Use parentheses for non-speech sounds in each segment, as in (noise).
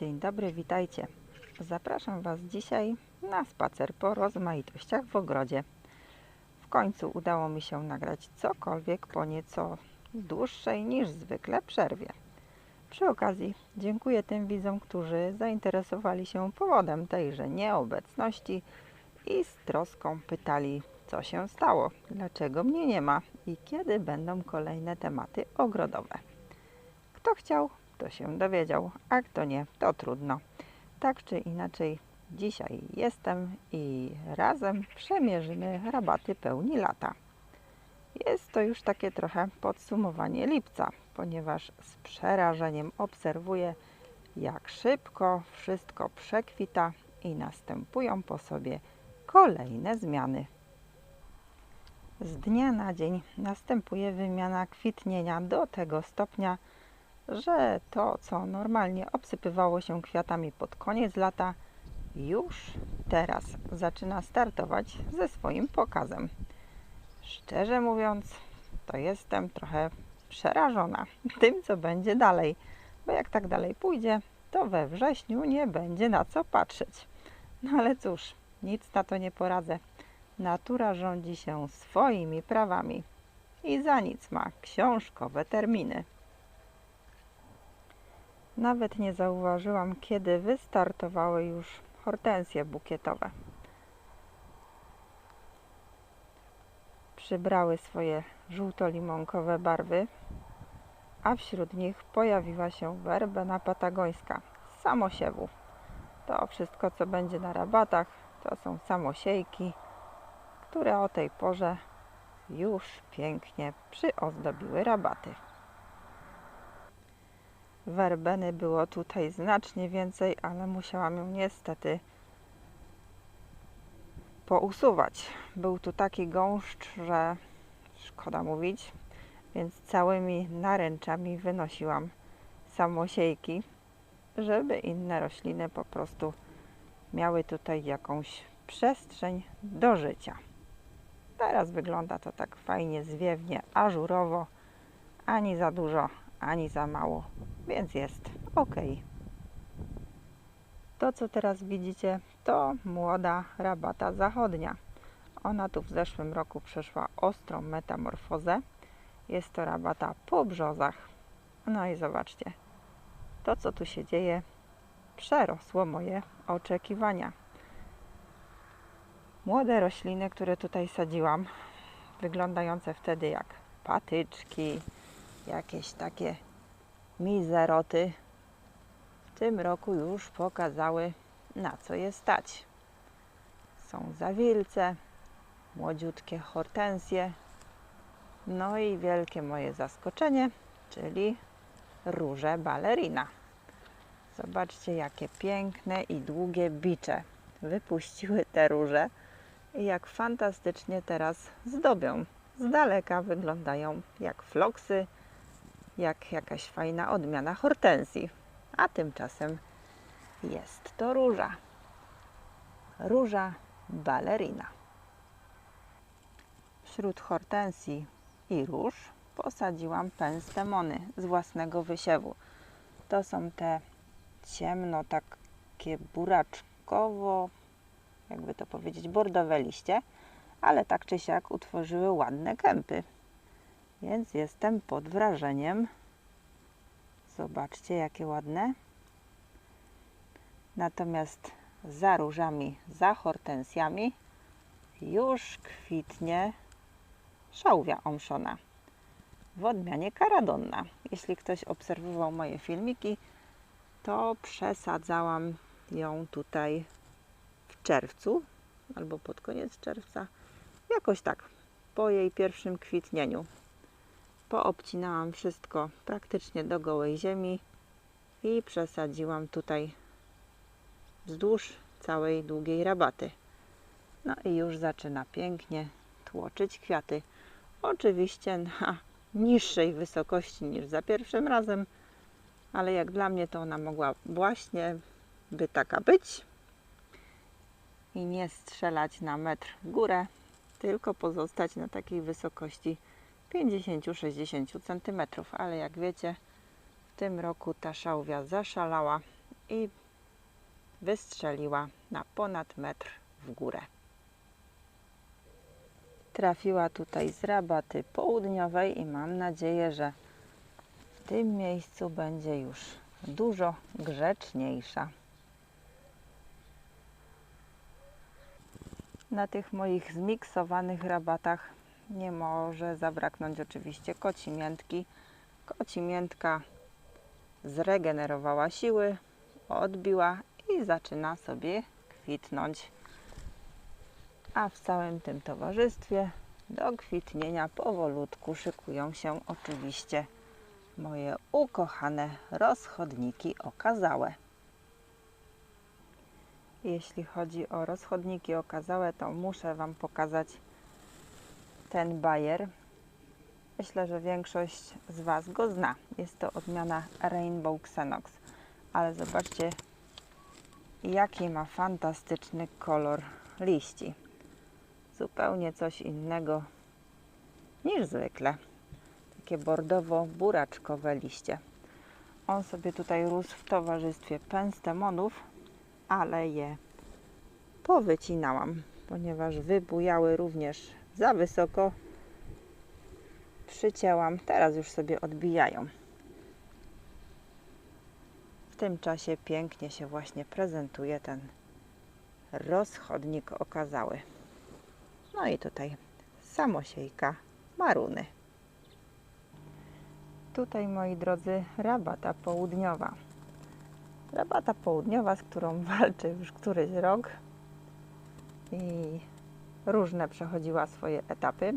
Dzień dobry, witajcie. Zapraszam Was dzisiaj na spacer po rozmaitościach w ogrodzie. W końcu udało mi się nagrać cokolwiek po nieco dłuższej niż zwykle przerwie. Przy okazji dziękuję tym widzom, którzy zainteresowali się powodem tejże nieobecności i z troską pytali, co się stało, dlaczego mnie nie ma i kiedy będą kolejne tematy ogrodowe. Kto chciał, to się dowiedział, a kto nie, to trudno. Tak czy inaczej, dzisiaj jestem i razem przemierzymy rabaty pełni lata. Jest to już takie trochę podsumowanie lipca, ponieważ z przerażeniem obserwuję, jak szybko wszystko przekwita i następują po sobie kolejne zmiany. Z dnia na dzień następuje wymiana kwitnienia do tego stopnia, że to, co normalnie obsypywało się kwiatami pod koniec lata, już teraz zaczyna startować ze swoim pokazem. Szczerze mówiąc, to jestem trochę przerażona (laughs) tym, co będzie dalej, bo jak tak dalej pójdzie, to we wrześniu nie będzie na co patrzeć. No ale cóż, nic na to nie poradzę. Natura rządzi się swoimi prawami i za nic ma książkowe terminy. Nawet nie zauważyłam, kiedy wystartowały już hortensje bukietowe. Przybrały swoje żółto-limonkowe barwy, a wśród nich pojawiła się werbena patagońska samosiewu. To wszystko, co będzie na rabatach, to są samosiejki, które o tej porze już pięknie przyozdobiły rabaty. Werbeny było tutaj znacznie więcej, ale musiałam ją niestety pousuwać. Był tu taki gąszcz, że szkoda mówić, więc całymi naręczami wynosiłam samosiejki, żeby inne rośliny po prostu miały tutaj jakąś przestrzeń do życia. Teraz wygląda to tak fajnie, zwiewnie, ażurowo, ani za dużo, ani za mało, więc jest ok. To, co teraz widzicie, to młoda rabata zachodnia. Ona tu w zeszłym roku przeszła ostrą metamorfozę. Jest to rabata po brzozach. No i zobaczcie, to co tu się dzieje, przerosło moje oczekiwania. Młode rośliny, które tutaj sadziłam, wyglądające wtedy jak patyczki, jakieś takie mizeroty, w tym roku już pokazały, na co je stać. Są zawilce, młodziutkie hortensje, no i wielkie moje zaskoczenie, czyli róże balerina. Zobaczcie, jakie piękne i długie bicze wypuściły te róże i jak fantastycznie teraz zdobią. Z daleka wyglądają jak floksy, jak jakaś fajna odmiana hortensji. A tymczasem jest to róża. Róża balerina. Wśród hortensji i róż posadziłam penstemony z własnego wysiewu. To są te ciemno takie buraczkowo, jakby to powiedzieć, bordowe liście, ale tak czy siak utworzyły ładne kępy. Więc jestem pod wrażeniem. Zobaczcie, jakie ładne. Natomiast za różami, za hortensjami już kwitnie szałwia omszona w odmianie karadonna. Jeśli ktoś obserwował moje filmiki, to przesadzałam ją tutaj w czerwcu albo pod koniec czerwca, jakoś tak po jej pierwszym kwitnieniu. Poobcinałam wszystko praktycznie do gołej ziemi i przesadziłam tutaj wzdłuż całej długiej rabaty. No i już zaczyna pięknie tłoczyć kwiaty. Oczywiście na (laughs) niższej wysokości niż za pierwszym razem, ale jak dla mnie to ona mogła właśnie by taka być i nie strzelać na metr w górę, tylko pozostać na takiej wysokości 50-60 cm, ale jak wiecie, w tym roku ta szałwia zaszalała i wystrzeliła na ponad metr w górę. Trafiła tutaj z rabaty południowej i mam nadzieję, że w tym miejscu będzie już dużo grzeczniejsza. Na tych moich zmiksowanych rabatach nie może zabraknąć oczywiście kocimiętki. Kocimiętka zregenerowała siły, odbiła i zaczyna sobie kwitnąć. A w całym tym towarzystwie do kwitnienia powolutku szykują się oczywiście moje ukochane rozchodniki okazałe. Jeśli chodzi o rozchodniki okazałe, to muszę Wam pokazać ten bajer. Myślę, że większość z Was go zna. Jest to odmiana Rainbow Xenox. Ale zobaczcie, jaki ma fantastyczny kolor liści. Zupełnie coś innego niż zwykle. Takie bordowo-buraczkowe liście. On sobie tutaj rósł w towarzystwie penstemonów, ale je powycinałam, ponieważ wybujały również za wysoko. Przycięłam, teraz już sobie odbijają. W tym czasie pięknie się właśnie prezentuje ten rozchodnik okazały. No i tutaj samosiejka maruny. Tutaj, moi drodzy, rabata południowa. Rabata południowa, z którą walczę już któryś rok i różne przechodziła swoje etapy.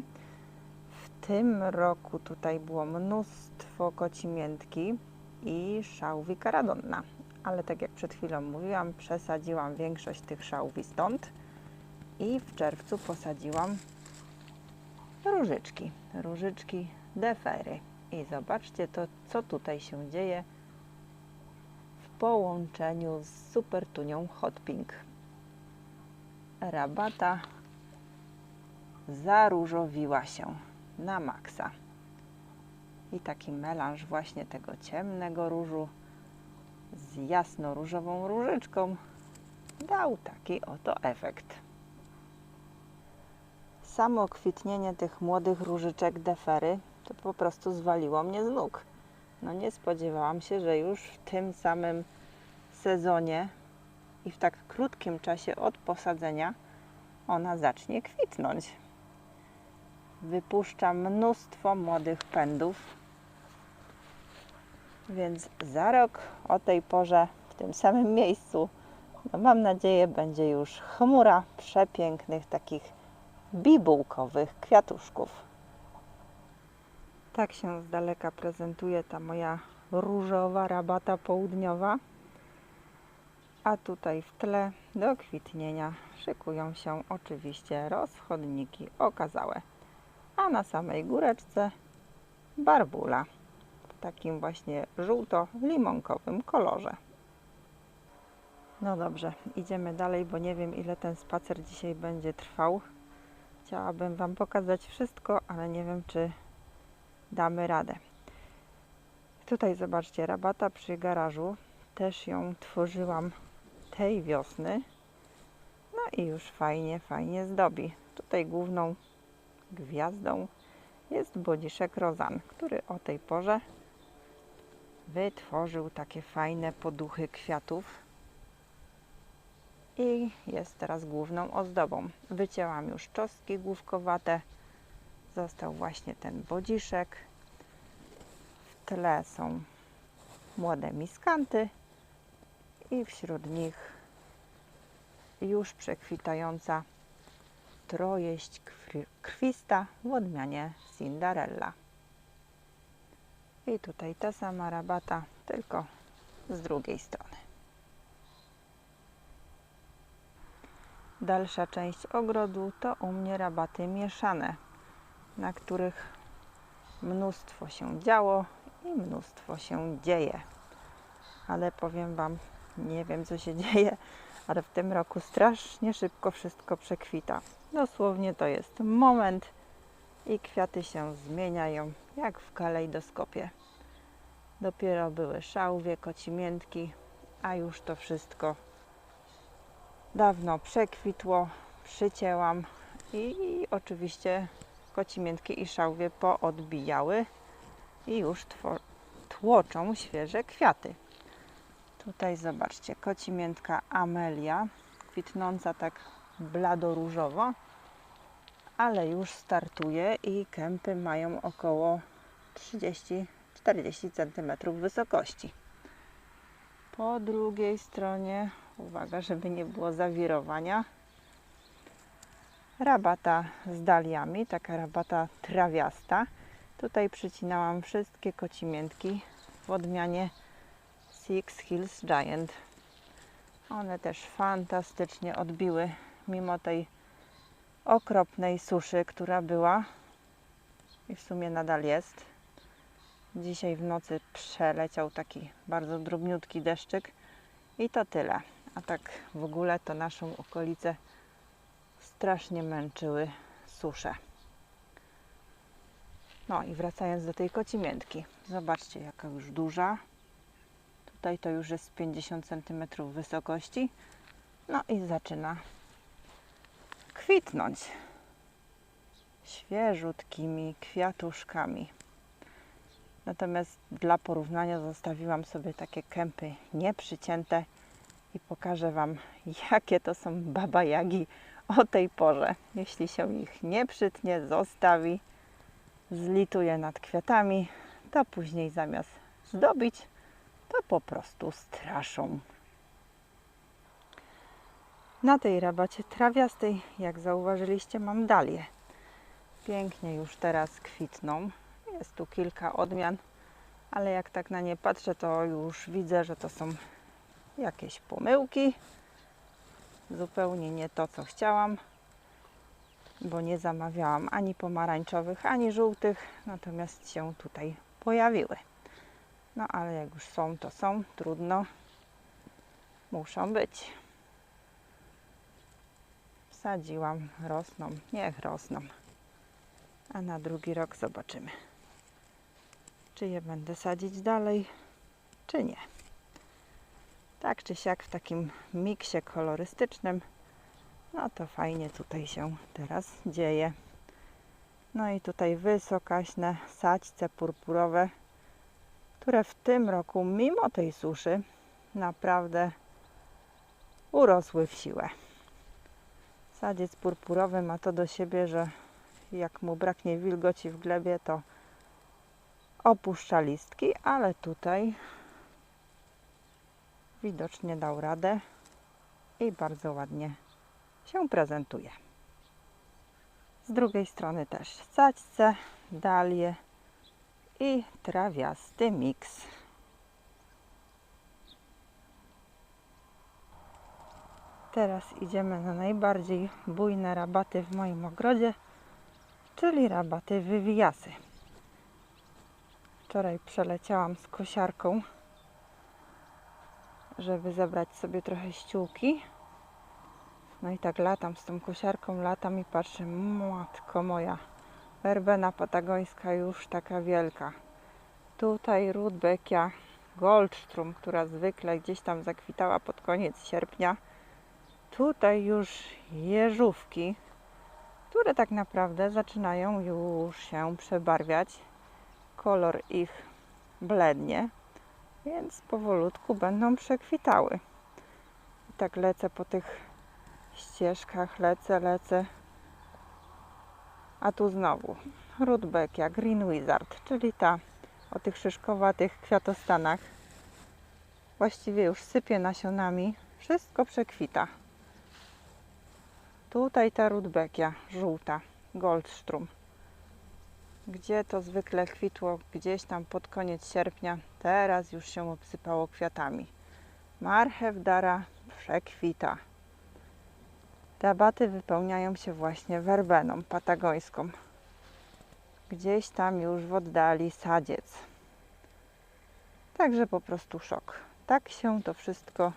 W tym roku tutaj było mnóstwo kocimiętki i szałwi karadonna, ale tak jak przed chwilą mówiłam, przesadziłam większość tych szałwi stąd i w czerwcu posadziłam różyczki, różyczki defery. I zobaczcie to, co tutaj się dzieje w połączeniu z supertunią Hot Pink. Rabata zaróżowiła się na maksa. I taki melanż właśnie tego ciemnego różu z jasno-różową różyczką dał taki oto efekt. Samo kwitnienie tych młodych różyczek defery to po prostu zwaliło mnie z nóg. No nie spodziewałam się, że już w tym samym sezonie i w tak krótkim czasie od posadzenia ona zacznie kwitnąć. Wypuszcza mnóstwo młodych pędów, więc za rok o tej porze w tym samym miejscu, no mam nadzieję, będzie już chmura przepięknych takich bibułkowych kwiatuszków. Tak się z daleka prezentuje ta moja różowa rabata południowa. A tutaj w tle do kwitnienia szykują się oczywiście rozchodniki okazałe. A na samej góreczce barbula w takim właśnie żółto-limonkowym kolorze. No dobrze, idziemy dalej, bo nie wiem ile ten spacer dzisiaj będzie trwał. Chciałabym Wam pokazać wszystko, ale nie wiem czy damy radę. Tutaj zobaczcie, rabata przy garażu. Też ją tworzyłam tej wiosny. No i już fajnie, fajnie zdobi. Tutaj główną gwiazdą jest bodziszek rozan, który o tej porze wytworzył takie fajne poduchy kwiatów i jest teraz główną ozdobą. Wycięłam już czosnki główkowate, został właśnie ten bodziszek. W tle są młode miskanty i wśród nich już przekwitająca trojeść krwista w odmianie Cinderella. I tutaj ta sama rabata, tylko z drugiej strony. Dalsza część ogrodu to u mnie rabaty mieszane, na których mnóstwo się działo i mnóstwo się dzieje. Ale powiem Wam, nie wiem co się (laughs) dzieje, ale w tym roku strasznie szybko wszystko przekwita. Dosłownie to jest moment i kwiaty się zmieniają jak w kalejdoskopie. Dopiero były szałwie, kocimiętki, a już to wszystko dawno przekwitło, przycięłam i oczywiście kocimiętki i szałwie poodbijały i już tłoczą świeże kwiaty. Tutaj zobaczcie, kocimiętka Amelia, kwitnąca tak bladoróżowo, ale już startuje i kępy mają około 30-40 cm wysokości. Po drugiej stronie, uwaga, żeby nie było zawirowania, rabata z daliami, taka rabata trawiasta. Tutaj przycinałam wszystkie kocimiętki w odmianie Six Hills Giant. One też fantastycznie odbiły mimo tej okropnej suszy, która była i w sumie nadal jest. Dzisiaj w nocy przeleciał taki bardzo drobniutki deszczyk i to tyle. A tak w ogóle to naszą okolicę strasznie męczyły susze. No i wracając do tej kocimiętki. Zobaczcie jaka już duża. Tutaj to już jest 50 cm wysokości. No i zaczyna kwitnąć świeżutkimi kwiatuszkami. Natomiast dla porównania zostawiłam sobie takie kępy nieprzycięte i pokażę Wam, jakie to są baba jagi o tej porze. Jeśli się ich nie przytnie, zostawi, zlituje nad kwiatami, to później zamiast zdobić, to po prostu straszą. Na tej rabacie trawiastej, jak zauważyliście, mam dalię. Pięknie już teraz kwitną. Jest tu kilka odmian, ale jak tak na nie patrzę, to już widzę, że to są jakieś pomyłki. Zupełnie nie to, co chciałam, bo nie zamawiałam ani pomarańczowych, ani żółtych, natomiast się tutaj pojawiły. No ale jak już są, to są, trudno. Muszą być. Wsadziłam, rosną, niech rosną. A na drugi rok zobaczymy, czy je będę sadzić dalej, czy nie. Tak czy siak w takim miksie kolorystycznym, no to fajnie tutaj się teraz dzieje. No i tutaj wysokaśne sadźce purpurowe, które w tym roku, mimo tej suszy, naprawdę urosły w siłę. Sadziec purpurowy ma to do siebie, że jak mu braknie wilgoci w glebie, to opuszcza listki, ale tutaj widocznie dał radę i bardzo ładnie się prezentuje. Z drugiej strony też sadźce, dalie i trawiasty miks. Teraz idziemy na najbardziej bujne rabaty w moim ogrodzie, czyli rabaty wywijasy. Wczoraj przeleciałam z kosiarką, żeby zebrać sobie trochę ściółki. No i tak latam z tą kosiarką, latam i patrzę, matko moja, werbena patagońska już taka wielka. Tutaj rudbekia Goldstrum, która zwykle gdzieś tam zakwitała pod koniec sierpnia. Tutaj już jeżówki, które tak naprawdę zaczynają już się przebarwiać. Kolor ich blednie, więc powolutku będą przekwitały. I tak lecę po tych ścieżkach, lecę, lecę. A tu znowu Rudbeckia Green Wizard, czyli ta o tych szyszkowatych kwiatostanach. Właściwie już sypie nasionami. Wszystko przekwita. Tutaj ta Rudbeckia żółta, Goldstrum. Gdzie to zwykle kwitło gdzieś tam pod koniec sierpnia, teraz już się obsypało kwiatami. Marchew dara przekwita. Rabaty wypełniają się właśnie werbeną patagońską. Gdzieś tam już w oddali sadziec. Także po prostu szok. Tak się to wszystko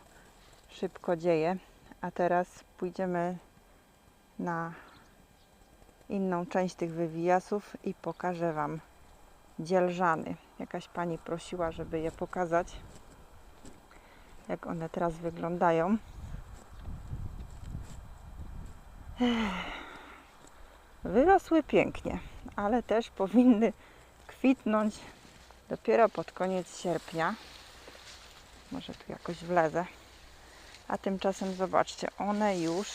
szybko dzieje. A teraz pójdziemy na inną część tych wywijasów i pokażę Wam dzielżany. Jakaś pani prosiła, żeby je pokazać. jak one teraz wyglądają. Wyrosły pięknie, ale też powinny kwitnąć dopiero pod koniec sierpnia. Może tu jakoś wlezę. A tymczasem zobaczcie, one już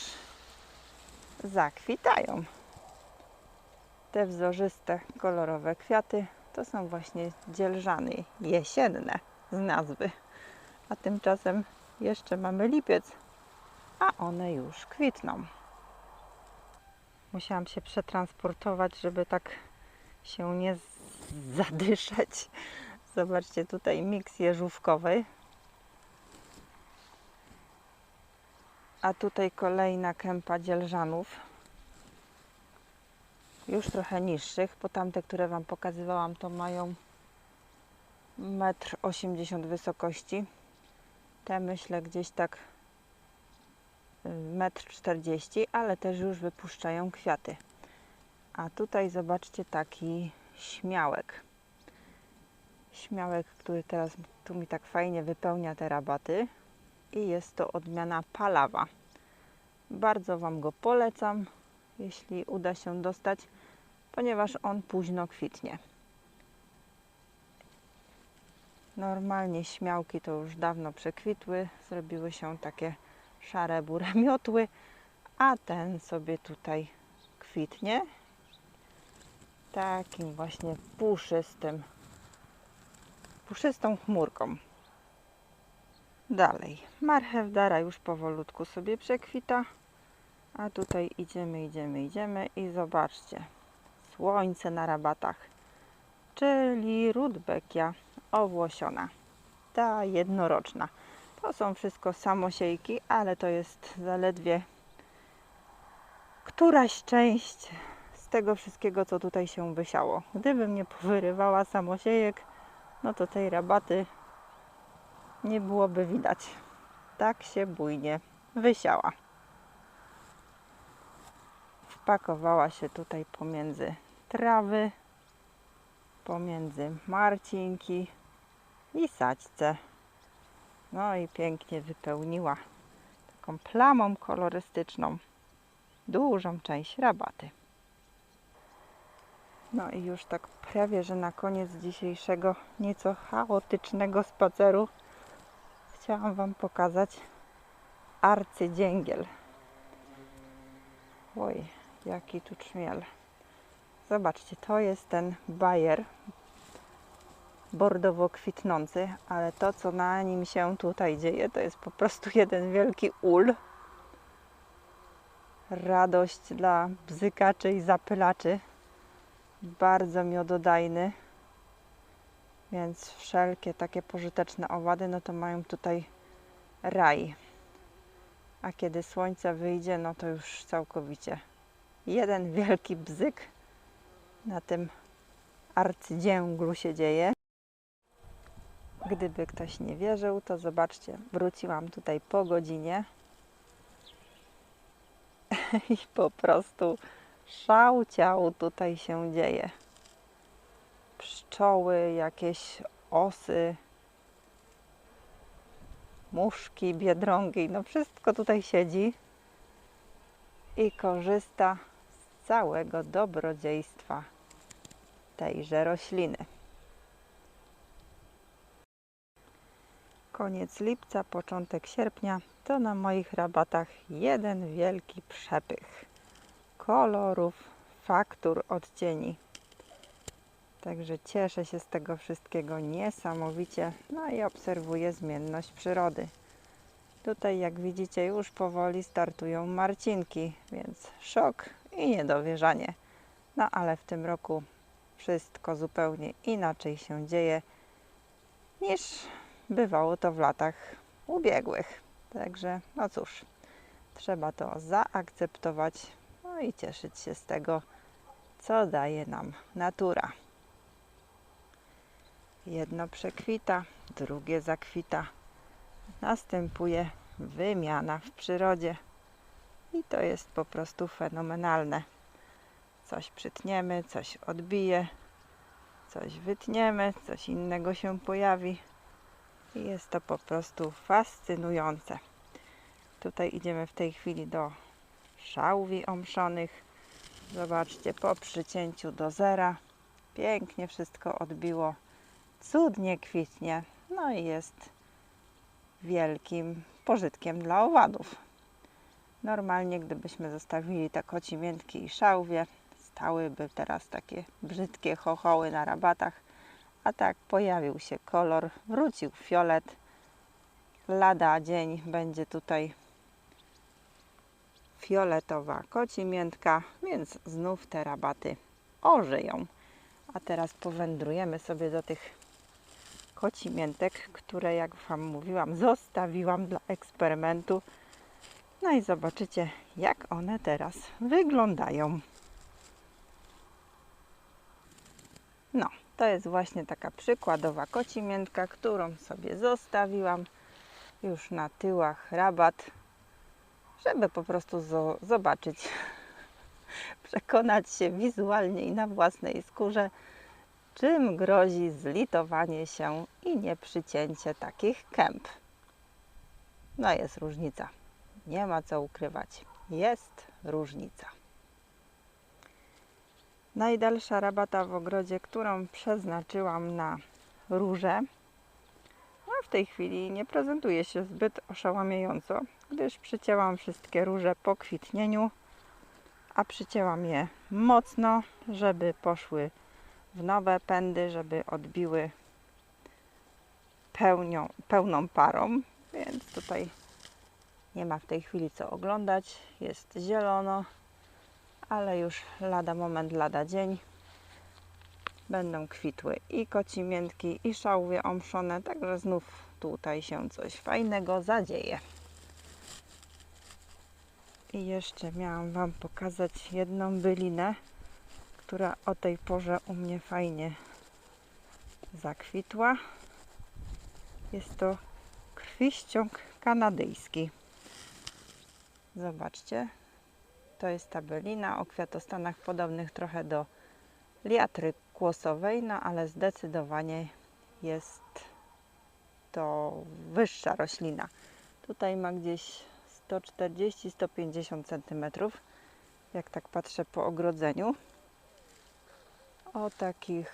zakwitają. Te wzorzyste, kolorowe kwiaty to są właśnie dzielżany jesienne z nazwy. A tymczasem jeszcze mamy lipiec, a one już kwitną. Musiałam się przetransportować, żeby tak się nie z- zadyszać. Zobaczcie tutaj miks jeżówkowy. A tutaj kolejna kępa dzielżanów. Już trochę niższych, bo tamte, które Wam pokazywałam, to mają 1,80 m wysokości. Te myślę gdzieś tak y, 1,40 m, ale też już wypuszczają kwiaty. A tutaj zobaczcie taki śmiałek. Śmiałek, który teraz tu mi tak fajnie wypełnia te rabaty. I jest to odmiana palawa. Bardzo Wam go polecam, jeśli uda się dostać, ponieważ on późno kwitnie. Normalnie śmiałki to już dawno przekwitły, zrobiły się takie szare, burę miotły, a ten sobie tutaj kwitnie takim właśnie puszystym, puszystą chmurką. Dalej, marchew dara już powolutku sobie przekwita, a tutaj idziemy, idziemy, idziemy i zobaczcie, słońce na rabatach, czyli rudbekia owłosiona, ta jednoroczna. To są wszystko samosiejki, ale to jest zaledwie któraś część z tego wszystkiego, co tutaj się wysiało. Gdybym nie powyrywała samosiejek, no to tej rabaty nie byłoby widać. Tak się bujnie wysiała. Wpakowała się tutaj pomiędzy trawy, pomiędzy marcinki i saćce. No i pięknie wypełniła taką plamą kolorystyczną dużą część rabaty. No i już tak prawie, że na koniec dzisiejszego nieco chaotycznego spaceru chciałam Wam pokazać arcydzięgiel. Oj, jaki tu czmiel. Zobaczcie, to jest ten bajer bordowo kwitnący, ale to, co na nim się tutaj dzieje, to jest po prostu jeden wielki ul. Radość dla bzykaczy i zapylaczy. Bardzo miododajny. Więc wszelkie takie pożyteczne owady, no to mają tutaj raj. A kiedy słońce wyjdzie, no to już całkowicie jeden wielki bzyk na tym arcydzięglu się dzieje. Gdyby ktoś nie wierzył, to zobaczcie, wróciłam tutaj po godzinie (laughs) i po prostu szał ciał tutaj się dzieje. Pszczoły, jakieś osy, muszki, biedronki, no wszystko tutaj siedzi i korzysta z całego dobrodziejstwa tejże rośliny. Koniec lipca, początek sierpnia to na moich rabatach jeden wielki przepych kolorów, faktur, odcieni. Także cieszę się z tego wszystkiego niesamowicie, no i obserwuję zmienność przyrody. Tutaj, jak widzicie, już powoli startują marcinki, więc szok i niedowierzanie. No ale w tym roku wszystko zupełnie inaczej się dzieje niż bywało to w latach ubiegłych. Także, no cóż, trzeba to zaakceptować no i cieszyć się z tego, co daje nam natura. Jedno przekwita, drugie zakwita. Następuje wymiana w przyrodzie i to jest po prostu fenomenalne. Coś przytniemy, coś odbije, coś wytniemy, coś innego się pojawi. I Jest to po prostu fascynujące. Tutaj idziemy w tej chwili do szałwi omszonych. Zobaczcie, po przycięciu do zera pięknie wszystko odbiło. Cudnie kwitnie. No i jest wielkim pożytkiem dla owadów. Normalnie, gdybyśmy zostawili te kocimiętki i szałwie, stałyby teraz takie brzydkie chochoły na rabatach. A tak pojawił się kolor, wrócił fiolet. Lada dzień będzie tutaj fioletowa kocimiętka, więc znów te rabaty ożyją. A teraz powędrujemy sobie do tych kocimiętek, które jak Wam mówiłam, zostawiłam dla eksperymentu. No i zobaczycie, jak one teraz wyglądają. No, to jest właśnie taka przykładowa kocimiętka, którą sobie zostawiłam już na tyłach rabat, żeby po prostu zo- zobaczyć, (laughs) przekonać się wizualnie i na własnej skórze, czym grozi zlitowanie się i nieprzycięcie takich kęp. No jest różnica. Nie ma co ukrywać. Jest różnica. Najdalsza rabata w ogrodzie, którą przeznaczyłam na róże, no w tej chwili nie prezentuje się zbyt oszałamiająco, gdyż przycięłam wszystkie róże po kwitnieniu, a przycięłam je mocno, żeby poszły w nowe pędy, żeby odbiły pełnią, pełną parą, więc tutaj nie ma w tej chwili co oglądać. Jest zielono, ale już lada moment, lada dzień będą kwitły i kocimiętki, i szałwie omszone, także znów tutaj się coś fajnego zadzieje. I jeszcze miałam Wam pokazać jedną bylinę, która o tej porze u mnie fajnie zakwitła. Jest to krwiściąg kanadyjski. Zobaczcie, to jest ta bylina o kwiatostanach podobnych trochę do liatry kłosowej, no ale zdecydowanie jest to wyższa roślina. Tutaj ma gdzieś 140-150 cm, jak tak patrzę po ogrodzeniu. O takich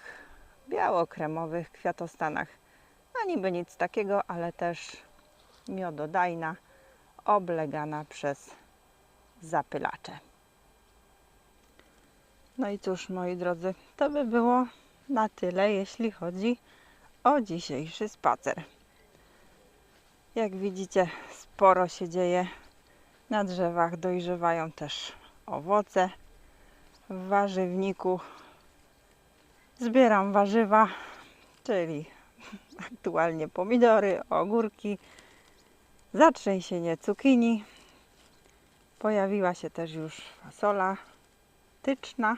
biało-kremowych kwiatostanach. A niby nic takiego, ale też miododajna, oblegana przez zapylacze. No i cóż, moi drodzy, to by było na tyle, jeśli chodzi o dzisiejszy spacer. Jak widzicie, sporo się dzieje. Na drzewach dojrzewają też owoce. W warzywniku zbieram warzywa, czyli (laughs) aktualnie pomidory, ogórki, zatrzęsienie cukinii. Pojawiła się też już fasola tyczna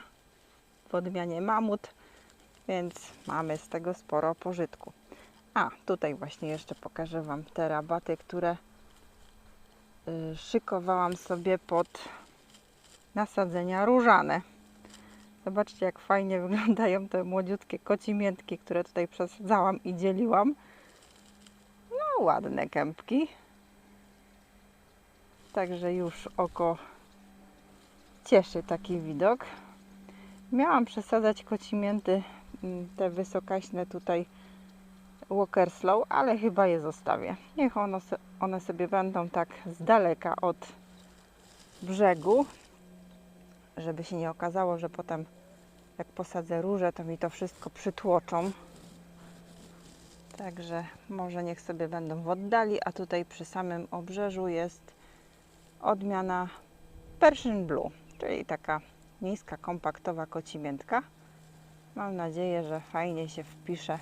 w odmianie mamut, więc mamy z tego sporo pożytku. A, tutaj właśnie jeszcze pokażę Wam te rabaty, które y, szykowałam sobie pod nasadzenia różane. Zobaczcie, jak fajnie (laughs) wyglądają te młodziutkie kocimiętki, które tutaj przesadzałam i dzieliłam. No, ładne kępki. Także już oko cieszy taki widok. Miałam przesadzać kocimięty, mm, te wysokaśne tutaj Walker Slow, ale chyba je zostawię. Niech one, one sobie będą tak z daleka od brzegu, żeby się nie okazało, że potem jak posadzę róże, to mi to wszystko przytłoczą. Także może niech sobie będą w oddali, a tutaj przy samym obrzeżu jest odmiana Persian Blue, czyli taka niska, kompaktowa kocimiętka. Mam nadzieję, że fajnie się wpisze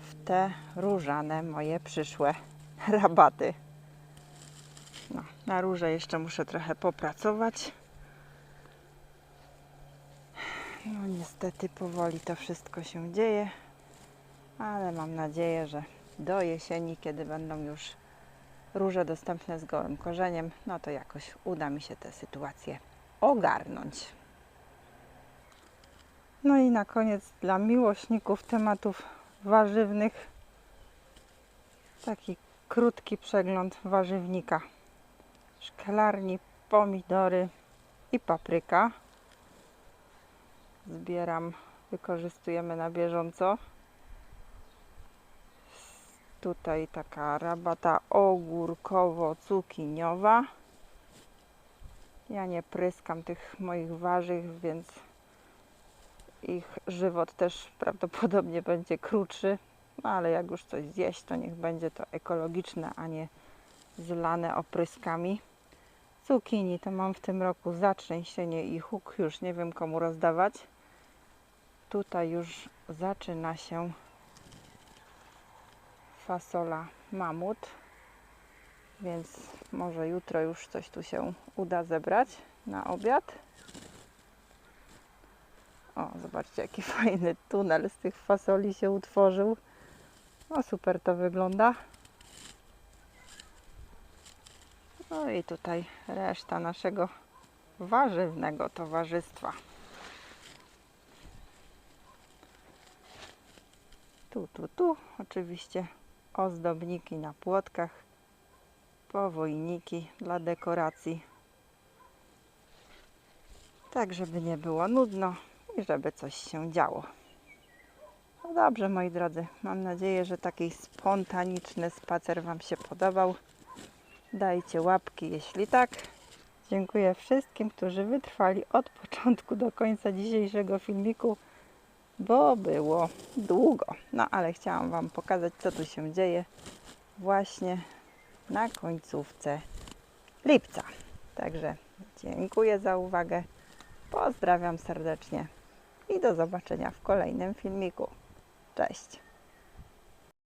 w te różane moje przyszłe rabaty. No, na róże jeszcze muszę trochę popracować. No niestety powoli to wszystko się dzieje, ale mam nadzieję, że do jesieni, kiedy będą już róże dostępne z gołym korzeniem, no to jakoś uda mi się tę sytuację ogarnąć. No i na koniec dla miłośników tematów warzywnych Taki krótki przegląd warzywnika. Szklarni, pomidory i papryka. Zbieram, wykorzystujemy na bieżąco. Tutaj taka rabata ogórkowo-cukiniowa. Ja nie pryskam tych moich warzyw, więc ich żywot też prawdopodobnie będzie krótszy. No ale jak już coś zjeść, to niech będzie to ekologiczne, a nie zlane opryskami. Cukinii to mam w tym roku zatrzęsienie i huk, już nie wiem komu rozdawać. Tutaj już zaczyna się fasola mamut, więc może jutro już coś tu się uda zebrać na obiad. O, zobaczcie, jaki (laughs) fajny tunel z tych fasoli się utworzył. No super to wygląda. No i tutaj reszta naszego warzywnego towarzystwa. Tu, tu, tu oczywiście ozdobniki na płotkach, powojniki dla dekoracji. Tak, żeby nie było nudno i żeby coś się działo. No dobrze, moi drodzy. Mam nadzieję, że taki spontaniczny spacer Wam się podobał. Dajcie łapki, jeśli tak. Dziękuję wszystkim, którzy wytrwali od początku do końca dzisiejszego filmiku, bo było długo. No ale chciałam Wam pokazać, co tu się dzieje właśnie na końcówce lipca. Także dziękuję za uwagę. Pozdrawiam serdecznie i do zobaczenia w kolejnym filmiku. Cześć!